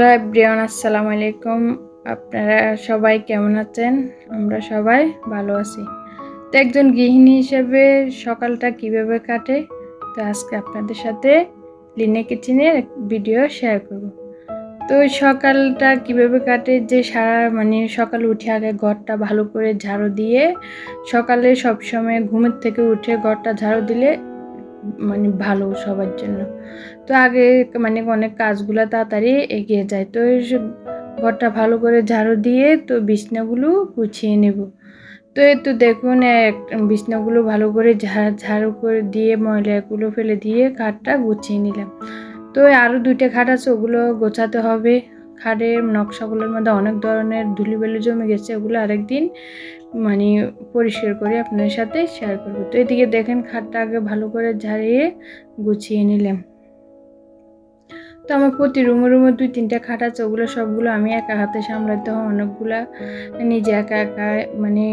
Hello everyone, আসসালামু আলাইকুম। আপনারা সবাই কেমন আছেন? আমরা সবাই ভালো আছি। তো একজন গৃহিণী হিসেবে সকালটা কীভাবে কাটে? তো আজকে আপনাদের সাথে লিনে কিচেনের ভিডিও শেয়ার করব। তো সকালটা কীভাবে কাটে? যে সারা মানে সকালে উঠে আগে ঘরটা ভালো করে ঝাড়ু দিয়ে, সকালে সবসময় ঘুমের থেকে উঠে ঘরটা ঝাড়ু দিলে মানে ভালো সবার জন্য। তো আগে মানে অনেক কাজগুলো তাড়াতাড়ি এগিয়ে যায়। তো ঘরটা ভালো করে ঝাড়ু দিয়ে তো বিছনাগুলো গুছিয়ে নেব। তো এই তো দেখুন, এক বিছনাগুলো ভালো করে ঝা- ঝাড়ু করে দিয়ে ময়লাগুলো ফেলে দিয়ে খাটটা গুছিয়ে নিলাম। তো আরও দুইটা খাট আছে, ওগুলো গোছাতে হবে। খাটের নকশাগুলোর মধ্যে অনেক ধরনের ধুলিবালি জমে গেছে, ওগুলো আরেকদিন মানে পরিষ্কার করে আপনার সাথে শেয়ার করব। তো এদিকে দেখেন, খাটটা আগে ভালো করে ঝাড়িয়ে গুছিয়ে নিলাম। তো আমার প্রতি রুমে রুমে দুই তিনটা খাট আছে, ওগুলো সবগুলো আমি একা হাতে সামলাতে হয়, অনেকগুলা নিজে একা একা মানে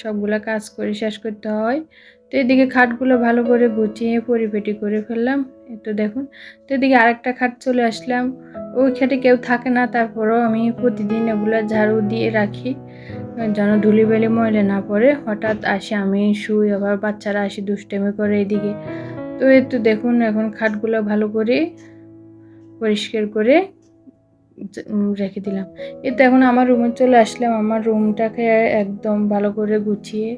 সবগুলো কাজ করে শেষ করতে হয়। তো এদিকে খাটগুলো ভালো করে গুছিয়ে পরিপেটি করে ফেললাম একটু দেখুন। তো এদিকে আরেকটা খাট চলে আসলাম, ওই খাটে কেউ থাকে না, তারপরেও আমি প্রতিদিন এগুলো ঝাড়ু দিয়ে রাখি, যেন ধুলিবেলি ময়লা না পড়ে। হঠাৎ আসে আমি, শুই, আবার বাচ্চারা আসি দুষ্টেমি করে এদিকে। তো একটু দেখুন, এখন খাটগুলো ভালো করে পরিষ্কার করে রেখে দিলাম। এতে এখন আমার রুমে চলে আসলাম। আমার রুমটাকে একদম ভালো করে গুছিয়ে,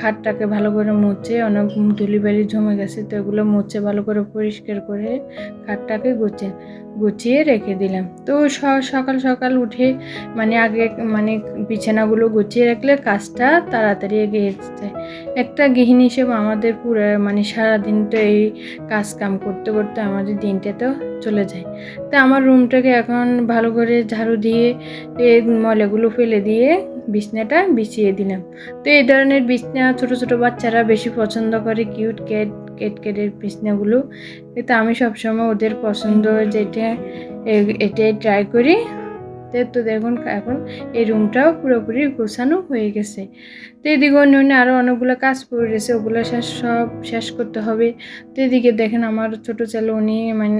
খাটটাকে ভালো করে মুছে, অনেক ধুলিবালি জমে গেছে, তো এগুলো মুছে ভালো করে পরিষ্কার করে খাটটাকে গুছিয়ে গুছিয়ে রেখে দিলাম। তো সকাল সকাল উঠে মানে আগে মানে বিছানাগুলো গুছিয়ে রাখলে কাজটা তাড়াতাড়ি এগিয়ে যায় একটা গৃহিণী হিসেবে আমাদের পুরো মানে সারাদিন তো এই কাজ কাম করতে করতে আমাদের দিনটা তো চলে যায়। তা আমার রুমটাকে এখন ভালো করে ঝাড়ু দিয়ে ময়লাগুলো ফেলে দিয়ে বিছনাটা বিছিয়ে দিলাম। তো এই ধরনের বিছনা ছোট ছোট বাচ্চারা বেশি পছন্দ করে কিউট ক্যাট কেট, কেটের বিছনাগুলো। তো আমি সবসময় ওদের পছন্দ যেটা এটাই ট্রাই করি। তো দেখুন, এখন এই রুমটাও পুরোপুরি গোছানো হয়ে গেছে। তো এদিকে অন্য অন্য আরও অনেকগুলো কাজ পড়ে রয়েছে, ওগুলো শেষ, সব শেষ করতে হবে। তো এদিকে দেখেন আমার ছোটো ছেলে, উনি মানে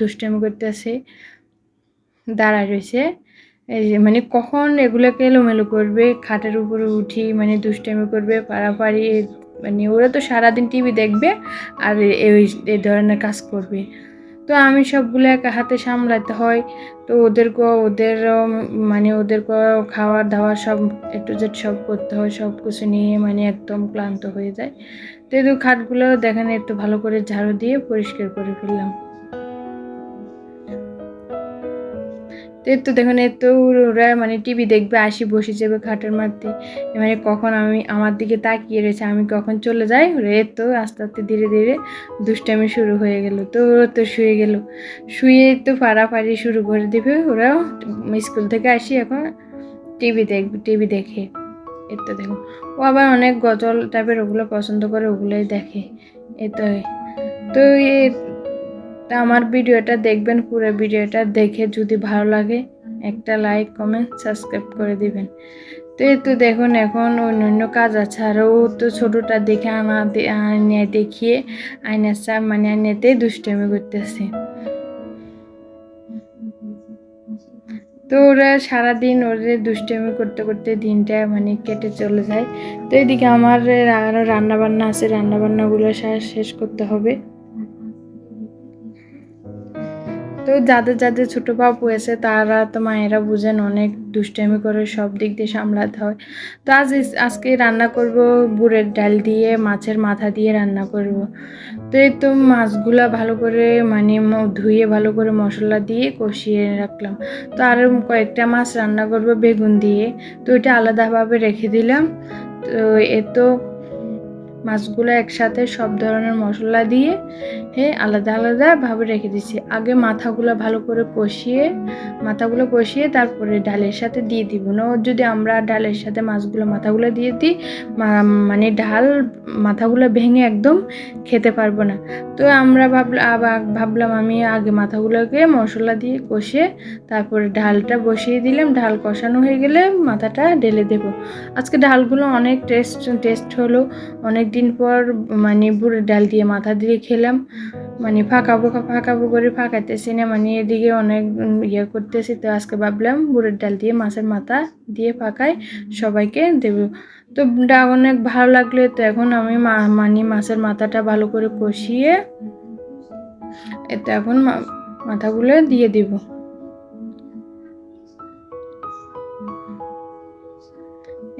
দুষ্টামি করতেছে। দাঁড়ায় রয়েছে। এই যে মানে কখন এগুলোকে এলোমেলো করবে, খাটের উপরে উঠি মানে দুষ্টামি করবে পাড়াপাড়ি মানে ওরা তো সারাদিন টিভি দেখবে আর এই এই ধরনের কাজ করবে। তো আমি সবগুলো একা হাতে সামলাতে হয়, তো ওদেরকে, ওদের মানে ওদেরকে খাওয়ার দাওয়ার সব একটু জেড সব করতে হয়, সব কিছু নিয়ে মানে একদম ক্লান্ত হয়ে যায়। তো এই খাটগুলো দেখেন, একটু ভালো করে ঝাড়ু দিয়ে পরিষ্কার করে ফেললাম। তো এই তো দেখুন, এই তো ওরা মানে টিভি দেখবে, আসি বসে যাবে খাটের মধ্যে। মানে কখন আমি, আমার দিকে তাকিয়ে রয়েছে, আমি কখন চলে যাই? ওরা, এই তো আস্তে আস্তে ধীরে ধীরে দুষ্টামি শুরু হয়ে গেল। তো ওরা তো শুয়ে গেল। শুয়ে তো পাড়াপাড়ি শুরু করে দেবে। ওরাও স্কুল থেকে আসি এখন টিভি দেখবে টিভি দেখে। এই তো দেখো ও আবার অনেক গজল টাইপের ওগুলো পছন্দ করে, ওগুলোই দেখে। এই তো তো এ তা আমার ভিডিওটা দেখবেন, পুরো ভিডিওটা দেখে যদি ভালো লাগে, একটা লাইক কমেন্ট সাবস্ক্রাইব করে দিবেন। তো এই তো দেখুন, এখন অন্য কাজ আছে। আর ও তো ছোটোটা দেখে আনা দে- আয়না দেখিয়ে আয়নার সাপ মানে আয়নাতে দুষ্টামি করতেছে। তো ওরা সারাদিন ওদের দুষ্টামি করতে করতে দিনটা মানে কেটে চলে যায়। তো এদিকে আমার আরও রান্না বান্না আছে। রান্না বান্নাগুলো শেষ করতে হবে। তো যাদের যাদের ছোটো বাবু হয়েছে তারা তো মায়েরা বুঝেন অনেক দুষ্টামি করে সব দিক দিয়ে সামলাতে হয়। তো আজ আজকে রান্না করব বুড়ের ডাল দিয়ে, মাছের মাথা দিয়ে রান্না করব। তো এই তো মাছগুলা ভালো করে মানে ধুয়ে ভালো করে মশলা দিয়ে কষিয়ে রাখলাম। তো আর কয়েকটা মাছ রান্না করব বেগুন দিয়ে। তো এটা আলাদাভাবে রেখে দিলাম। তো এ তো মাছগুলো একসাথে সব ধরনের মশলা দিয়ে হ্যাঁ আলাদা আলাদাভাবে রেখে দিচ্ছি আগে মাথাগুলো ভালো করে কষিয়ে, মাথাগুলো কষিয়ে তারপরে ডালের সাথে দিয়ে দিব। না, যদি আমরা ডালের সাথে মাছগুলো, মাথাগুলো দিয়ে দিই মানে ডাল মাথাগুলো ভেঙে একদম খেতে পারব না। তো আমরা ভাবলাম ভাবলাম আমি আগে মাথাগুলোকে মশলা দিয়ে কষে তারপরে ডালটা বসিয়ে দিলাম। ডাল কষানো হয়ে গেলে মাথাটা ঢেলে দেব। আজকে ডালগুলো অনেক টেস্ট টেস্ট হলো, অনেক দিন পর মানে বুড়ের ডাল দিয়ে মাথা দিয়ে খেলাম। মানে ফাঁকা ফাঁকাবো ফাঁকাবো করে ফাঁকাইতেছি না মানে এদিকে অনেক ইয়ে করতেছি। তো আজকে ভাবলাম বুড়ের ডাল দিয়ে মাছের মাথা দিয়ে ফাঁকাই সবাইকে দেব। তো ডা অনেক ভালো লাগলে। তো এখন আমি মানে মাছের মাথাটা ভালো করে কষিয়ে, এতে এখন মাথাগুলো দিয়ে দিব।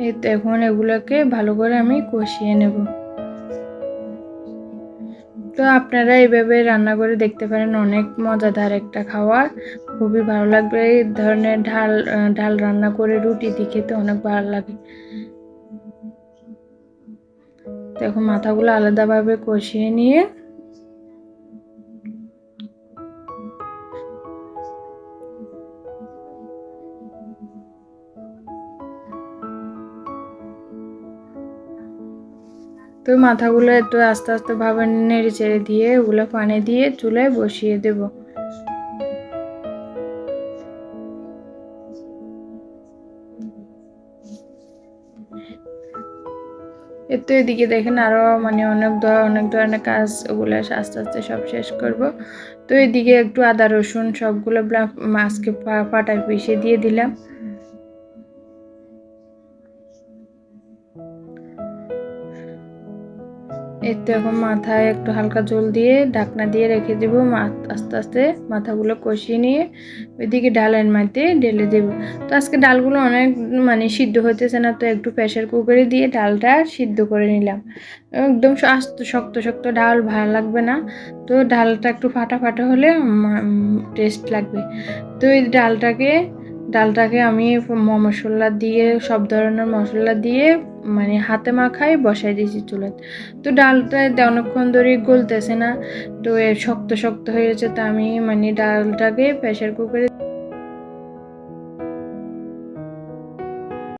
এই এখন এগুলোকে ভালো করে আমি কষিয়ে নেব। তো আপনারা এইভাবে রান্না করে দেখতে পারেন, অনেক মজাদার একটা খাওয়ার খুবই ভালো লাগবে, এই ধরনের ঢাল ঢাল রান্না করে রুটি দিয়ে খেতে অনেক ভালো লাগে। এখন মাথাগুলো আলাদাভাবে কষিয়ে নিয়ে তো মাথাগুলো একটু আস্তে আস্তে ভাবে নেড়ে চেড়ে দিয়ে ওগুলো পানি দিয়ে চুলায় বসিয়ে দেব। তো এদিকে দেখেন আরও মানে অনেক অনেক ধরনের কাজ ওগুলো আস্তে আস্তে সব শেষ করব। তো এদিকে একটু আদা রসুন সবগুলো মাছকে পাটায় পিষে দিয়ে দিলাম। এর তো এখন মাথায় একটু হালকা জল দিয়ে ঢাকনা দিয়ে রেখে দেব আস্তে আস্তে মাথাগুলো কষিয়ে নিয়ে ওইদিকে ডালের মাঝে ঢেলে দেব। তো আজকে ডালগুলো অনেক মানে সিদ্ধ হতেছে না, তো একটু প্রেশার কুকারে দিয়ে ডালটা সিদ্ধ করে নিলাম। একদম আস্ত শক্ত শক্ত ডাল ভালো লাগবে না, তো ডালটা একটু ফাটা ফাটা হলে টেস্ট লাগবে। তো এই ডালটাকে ডালটাকে আমি মশলা দিয়ে সব ধরনের মশলা দিয়ে মানে হাতে মাখাই বসাই দিয়েছি চুলাতে তো ডালটা অনেকক্ষণ ধরে গলতেছে না, তো শক্ত শক্ত হয়ে গেছে তো আমি মানে ডালটাকে প্রেশার কুকারে